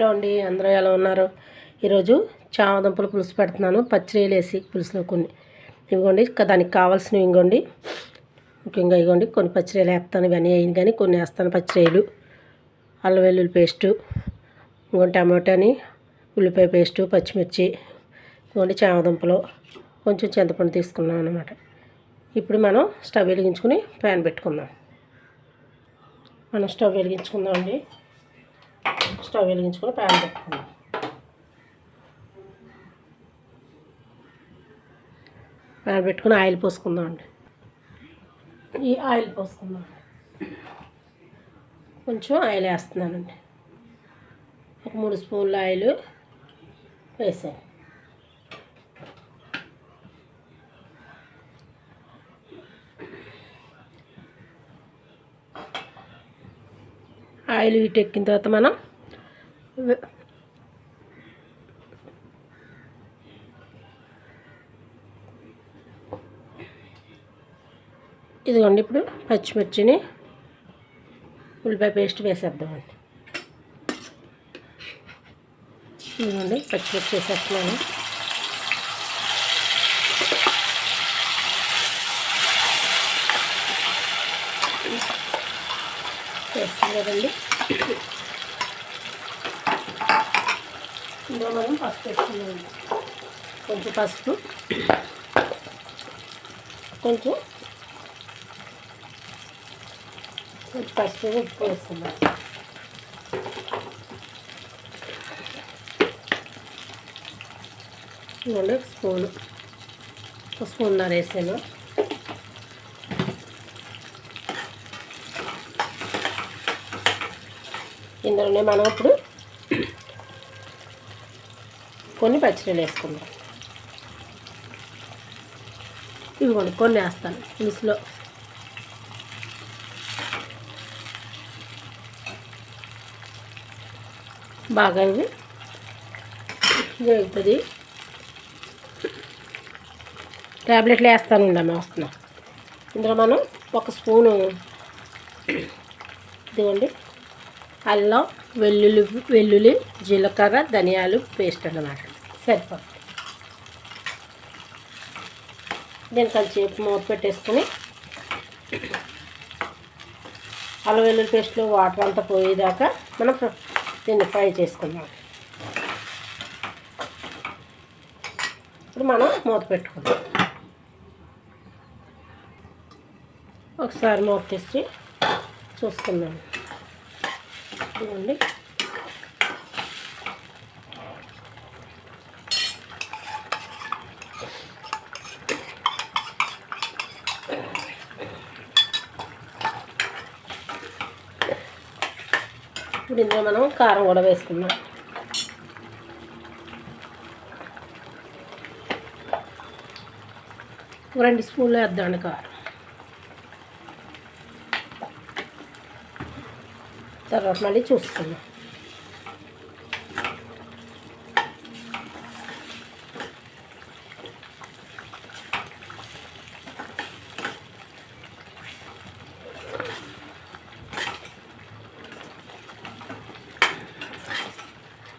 Hello అండి అందరూ ఎలా ఉన్నారు? ఈరోజు చామదుంపలు పులుసు పెడుతున్నాను. పచ్చిరేలు వేసి పులుసులో కొన్ని ఇవ్వండి. దానికి కావాల్సినవి ఇంకోండి ముఖ్యంగా ఇవ్వండి. కొన్ని పచ్చిరేలు వేస్తాను. ఇవన్నీ వేయను కానీ కొన్ని వేస్తాను. పచ్చిరేలు అల్లం వెల్లుల్లి పేస్టు ఇంకోటి టమాటాని ఉల్లిపాయ పేస్టు పచ్చిమిర్చి ఇంకోటి చామదుంపలు. కొంచెం చింతపండు తీసుకున్నాం అనమాట ఇప్పుడు మనం స్టవ్ వెలిగించుకుని ప్యాన్ పెట్టుకుందాం. మనం స్టవ్ వెలిగించుకుందాం అండి స్టవ్ వెలిగించుకొని ప్యాన్ పెట్టుకుందాం. ప్యాన్ పెట్టుకుని ఆయిల్ పోసుకుందాం అండి. ఈ ఆయిల్ పోసుకుందాం. కొంచెం ఆయిల్ వేస్తున్నానండి. ఒక మూడు స్పూన్ల ఆయిల్ వేసాను ఆయిల్ హీట్ ఎక్కిన తర్వాత మనం ఇదిగోండి ఇప్పుడు పచ్చిమిర్చిని ఉల్లిపాయ పేస్ట్ వేసేద్దామండి. ఇదిగోండి పచ్చిమిర్చి వేసేస్తున్నాను. వేస్తాం కదండి ఇందులో మనం పసుపు వేసుకున్నాం కొంచెం పసుపు. కొంచెం కొంచెం పసుపు ఉప్పు వేసుకున్నాం స్పూన్. ఒక స్పూన్ వేసాను. ఇందులోనే మనం ఇప్పుడు కొన్ని పచ్చిరలు వేసుకుందాం. ఇదిగోండి కొన్ని వేస్తాను పులుసులో బాగా ఇవి వేగుతుంది. ట్యాబ్లెట్లు వేస్తాను ఉండమ్మా వస్తున్నాం. ఇందులో మనం ఒక స్పూను ఇదిగోండి అల్లం వెల్లుల్లి వెల్లుల్లి జీలకర్ర ధనియాలు పేస్ట్ అన్నమాట. సరిపోతుంది. దీని కొంచెంసేపు మూత పెట్టేసుకొని అల్లం వెల్లుల్లి పేస్ట్లో వాటర్ అంతా పోయేదాకా మనం దీన్ని ఫ్రై చేసుకుందాం. ఇప్పుడు మనం మూత పెట్టుకుందాం. ఒకసారి మూత తీసి చూసుకుందాం. ఇదిగోండి ఇప్పుడు ఇందులో మనం కారం కూడా వేసుకుందాం. రెండు స్పూన్లు వేద్దామండి కారం. తర్వాత మళ్ళీ చూసుకుందాం.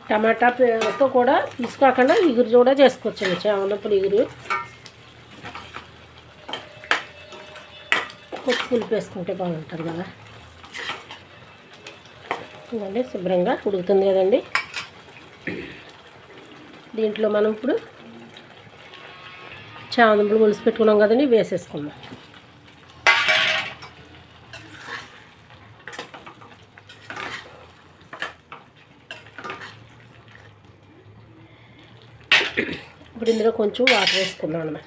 టమాటాతో కూడా తీసుకోకుండా ఇగురు కూడా చేసుకోవచ్చు చామనప్పుడు ఇగురు. కొంచెం పులుపు వేసుకుంటే బాగుంటుంది కదా. ఇదండి శుభ్రంగా ఉడుకుతుంది కదండి. దీంట్లో మనం ఇప్పుడు చామంతులు పులుసు పెట్టుకున్నాం కదండి వేసేసుకుందాం. ఇప్పుడు ఇందులో కొంచెం వాటర్ వేసుకుందాం అన్నమాట.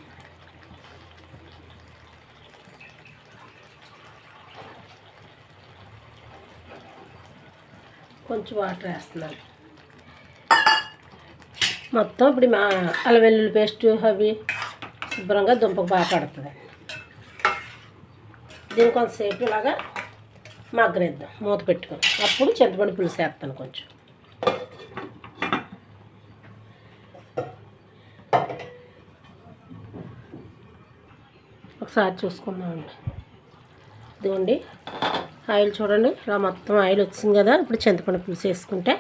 కొంచెం వాటర్ వేస్తున్నాను. మొత్తం ఇప్పుడు మా అల్లం వెల్లుల్లి పేస్ట్ అవి శుభ్రంగా దుంపకు బాగా పడుతుంది. దీన్ని కొంతసేపు ఇలాగా మగ్గనిద్దాం మూత పెట్టుకుని. అప్పుడు చింతపండు పులుసు వేస్తాను కొంచెం. ఒకసారి చూసుకుందామండి. ఇదిగోండి. ఆయిల్ చూడండి ఇలా మొత్తం ఆయిల్ వచ్చింది కదా ఇప్పుడు చింతపండు పులుసు వేసుకుంటే.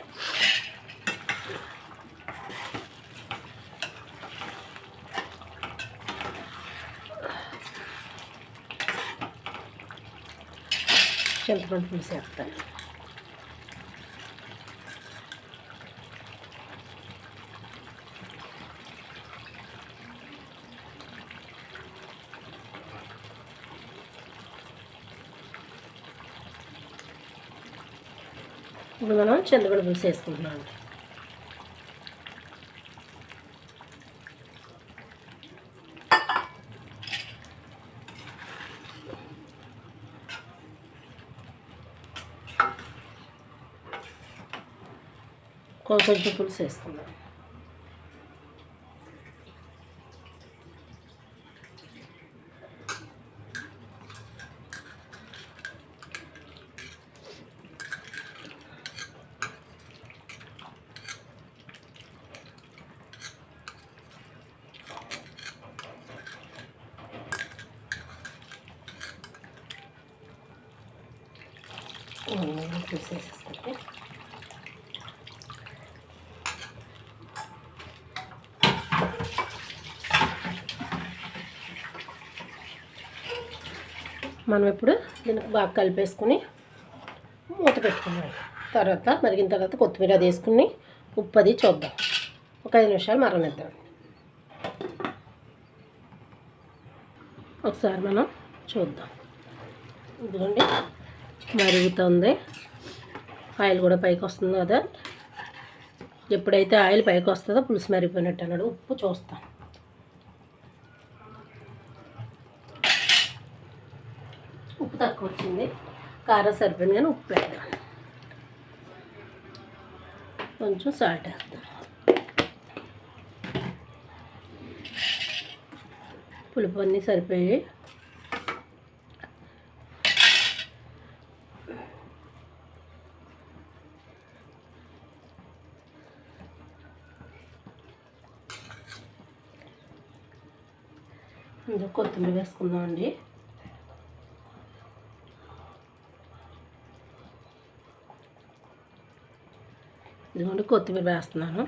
చింతపండు పులుసు వేస్తాను. ఇప్పుడు మనం చింతపండు పులుసు వేసుకుంటున్నాం. కొంచెం పులుసు వేసుకుందాం. మనం ఇప్పుడు దీనికి బాగా కలిపేసుకుని మూత పెట్టుకున్నాం. తర్వాత మరిగిన తర్వాత కొత్తిమీర అది వేసుకుని ఉప్పు అది చూద్దాం. ఒక ఐదు నిమిషాలు మరనిద్దాం ఒకసారి మనం చూద్దాం. ఇదిగోండి. మరుగుతుంది. ఆయిల్ కూడా పైకి వస్తుంది కదా. ఎప్పుడైతే ఆయిల్ పైకి వస్తుందో పులుసు మరిగిపోయినట్టు అన్నాడు. ఉప్పు చూస్తాం. ఉప్పు తక్కువ వచ్చింది. కారం సరిపోయింది కానీ ఉప్పు వేద్దాం కొంచెం సాల్ట్ వేస్తాం. పులుపు అన్నీ సరిపోయి ఇందులో కొత్తిమీర వేసుకుందాం అండి. ఇదిగోండి కొత్తిమీర వేస్తున్నాను.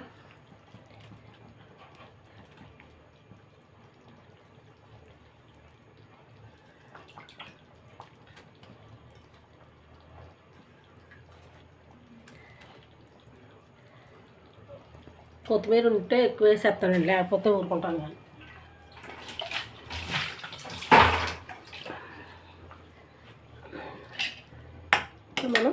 కొత్తిమీర ఉంటే ఎక్కువ వేసేస్తానండి లేకపోతే ఊరుకుంటాను కానీ మనం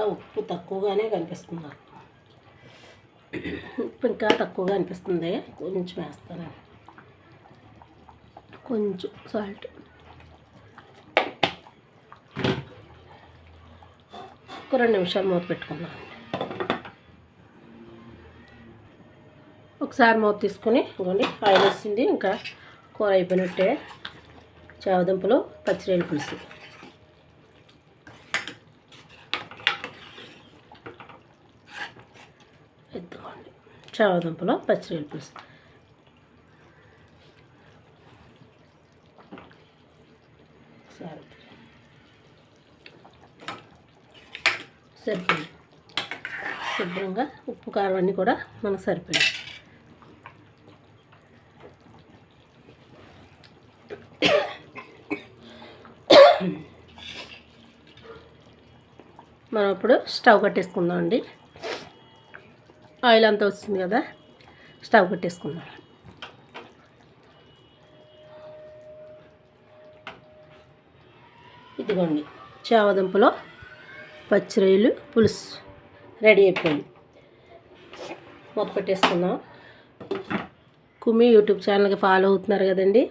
ఇంకా ఉప్పు తక్కువగానే కనిపిస్తుంది నాకు ఉప్పు ఇంకా తక్కువగా అనిపిస్తుంది. కొంచెం వేస్తాను. కొంచెం సాల్ట్ ఒక రెండు నిమిషాలు మూత పెట్టుకుందాం. ఒకసారి మూత తీసుకొని ఇంకోండి ఆయిల్ వేసింది. ఇంకా కూర అయిపోయినట్టే. చావదుంపలు పచ్చిరేలు పులుసు. చావదుంపలో పచ్చిరేలు పులుసు. సరిపోయింది. శుభ్రంగా ఉప్పు కారం అన్నీ కూడా మనకు సరిపోయింది మనం ఇప్పుడు స్టవ్ కట్టేసుకుందాం అండి ఆయిల్ అంతా వస్తుంది కదా స్టవ్ కట్టేసుకుందాం ఇదిగోండి చావదుంపలో పచ్చిరొయ్యలు పులుసు రెడీ అయిపోయింది. మూత పెట్టేసుకుందాం. కుమి యూట్యూబ్ ఛానల్కి ఫాలో అవుతున్నారు కదండి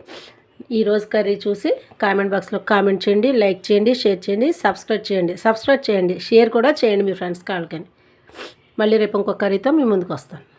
ఈరోజు కర్రీ చూసి కామెంట్ బాక్స్లో కామెంట్ చేయండి లైక్ చేయండి షేర్ చేయండి సబ్స్క్రైబ్ చేయండి సబ్స్క్రైబ్ చేయండి షేర్ కూడా చేయండి మీ ఫ్రెండ్స్ కాళ్ళకని. మళ్ళీ రేపు ఇంకొక కర్రీతో మీ ముందుకు వస్తాను.